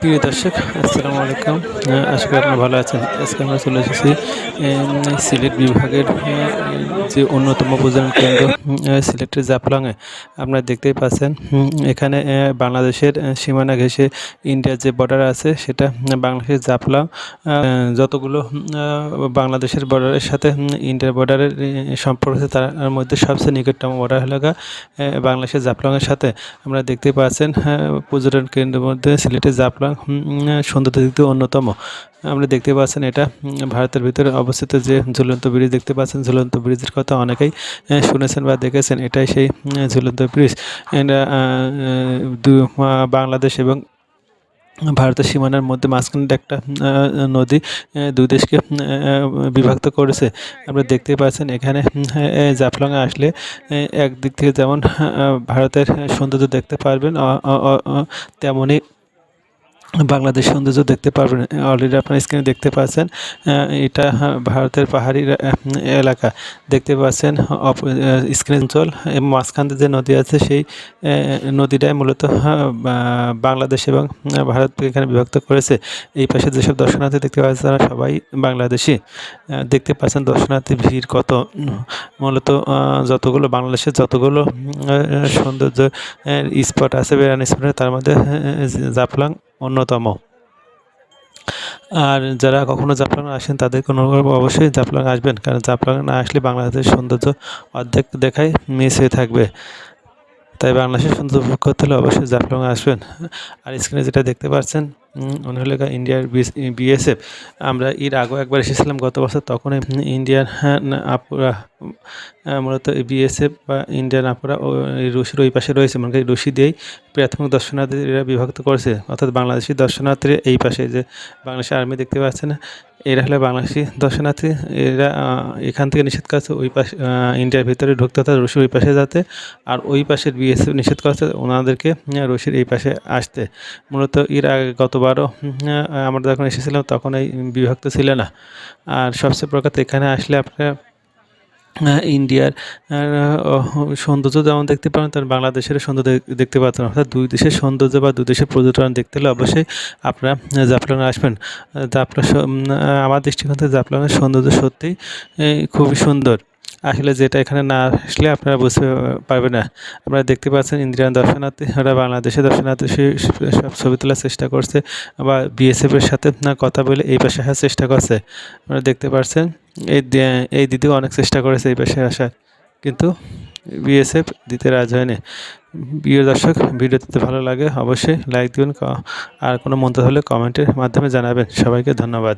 প্রিয় দর্শক, আসসালামু আলাইকুম। আশা করি আপনারা ভালো আছেন। আজকে আমরা চলে এসেছি সিলেট বিভাগের যে অন্যতম পর্যটন কেন্দ্র সিলেটের জাফলংয়ে। আপনারা দেখতেই পাচ্ছেন এখানে বাংলাদেশের সীমানা ঘেঁষে ইন্ডিয়ার যে বর্ডার আছে, সেটা বাংলাদেশের জাফলং। যতগুলো বাংলাদেশের বর্ডারের সাথে ইন্ডিয়ার বর্ডারের সম্পর্ক আছে, তার মধ্যে সবচেয়ে নিকটতম বর্ডার এলাকা বাংলাদেশের জাফলংয়ের সাথে। আমরা দেখতেই পাচ্ছেন পর্যটন কেন্দ্রের মধ্যে সিলেটের জাফলং সৌন্দর্য দিক থেকে অন্যতম। আপনি দেখতে পাচ্ছেন এটা, ভারতের ভিতরে অবস্থিত যে ঝুলন্ত ব্রিজ দেখতে পাচ্ছেন। ঝুলন্ত ব্রিজের কথা অনেকেই শুনেছেন বা দেখেছেন, এটাই সেই ঝুলন্ত ব্রিজ। এটা বাংলাদেশ এবং ভারতের সীমানার মধ্যে মাঝখানে একটা নদী দুই দেশকে বিভক্ত করেছে। আপনি দেখতে পাচ্ছেন এখানে জাফলংয়ে আসলে একদিক থেকে যেমন ভারতের সৌন্দর্য দেখতে পারবেন তেমনই বাংলাদেশ সৌন্দর্য দেখতে পারবেন। অলরেডি আপনার স্ক্রিনে দেখতে পাচ্ছেন এটা ভারতের পাহাড়ি এলাকা। দেখতে পাচ্ছেন স্ক্রিন অঞ্চল এবং মাঝখান যে নদী আছে, সেই নদীটাই মূলত বাংলাদেশ এবং ভারতকে এখানে বিভক্ত করেছে। এই পাশে যেসব দর্শনার্থী দেখতে পাচ্ছেন, তারা সবাই বাংলাদেশি। দেখতে পাচ্ছেন দর্শনার্থী ভিড় কত। মূলত যতগুলো, বাংলাদেশের যতগুলো সৌন্দর্য স্পট আছে বেড়ানো স্পট তার মধ্যে জাফলং অন্যতম। আর যারা কখনো জাফলং আসেন তাদের কোনো অবশ্যই জাফলং আসবেন, কারণ জাফলং না আসলে বাংলাদেশের সৌন্দর্য অর্ধেক দেখায় মিস হয়ে থাকবে। তাই বাংলাদেশের সৌন্দর্য উপভোগ করতে হলে অবশ্যই জাফলং আসবেন। আর স্ক্রিনে যেটা দেখতে পাচ্ছেন হলো ইন্ডিয়ার বিএসএফ। আমরা এর আগেও একবার এসেছিলাম গত বছর তখন ইন্ডিয়ান আপুরা মূলত বিএসএফ বা ইন্ডিয়ান আপুরা রুশির ওই পাশে রয়েছে মানে রুশি দিয়েই প্রাথমিক দর্শনার্থীরা বিভক্ত করেছে। অর্থাৎ বাংলাদেশি দর্শনার্থীরা এই পাশে যে বাংলাদেশের আর্মি দেখতে পাচ্ছেন এরা হলে বাংলাদেশি দর্শনার্থী। এরা এখান থেকে নিষেধ করেছে ওই পাশে ইন্ডিয়ার ভিতরে ঢুকতে হতে রশির ওই পাশে যাতে। আর ওই পাশের বিএসএফ নিষেধ করেছে ওনাদেরকে রশির এই পাশে আসতে। মূলত এর আগে গতবারও আমরা যখন এসেছিলাম তখন এই বিভক্ত ছিল না। আর সবচেয়ে প্রকার এখানে আসলে আপনারা ইন্ডিয়ার সৌন্দর্য যেমন দেখতে পারেন তেমন বাংলাদেশের সৌন্দর্য দেখতে পাচ্ছেন অর্থাৎ দুই দেশের সৌন্দর্য বা দুই দেশের পর্যটন দেখতে হলে অবশ্যই আপনারা জাফলানে আসবেন। জাফলা আমার দৃষ্টিকোণ থেকে জাফলানের সৌন্দর্য সত্যিই খুবই সুন্দর। আসলে যেটা এখানে না আসলে আপনারা বুঝতে পারবেন না। আপনারা দেখতে পাচ্ছেন ইন্ডিয়ান দর্শনার্থী, ওরা বাংলাদেশের দর্শনার্থী সব ছবি তোলার চেষ্টা করছে বা বিএসএফের সাথে না কথা বলে এই পাশে আসার চেষ্টা করছে। আপনারা দেখতে পাচ্ছেন এই এই দিদিও অনেক চেষ্টা করেছে এই পাশে আসার, কিন্তু বিএসএফ দিতে রাজ হয়নি। প্রিয় দর্শক ভিডিওতে ভালো লাগে অবশ্যই লাইক দিবেন আর কোনো মন্তব্য হলে কমেন্টের মাধ্যমে জানাবেন। সবাইকে ধন্যবাদ।